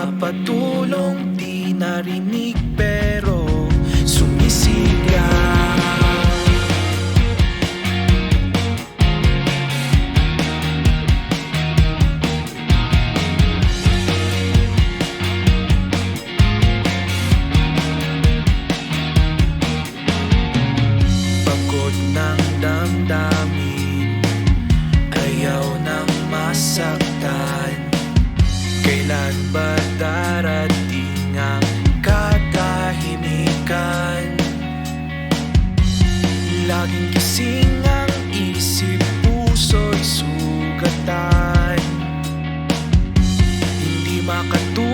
Nagpapatulong di narinig pero sumisigaw Pagod ng damdamin Ayaw ng masak Kailan ba darating ang katahimikan? Laging gising ang isip, puso'y sugatan Hindi makatulog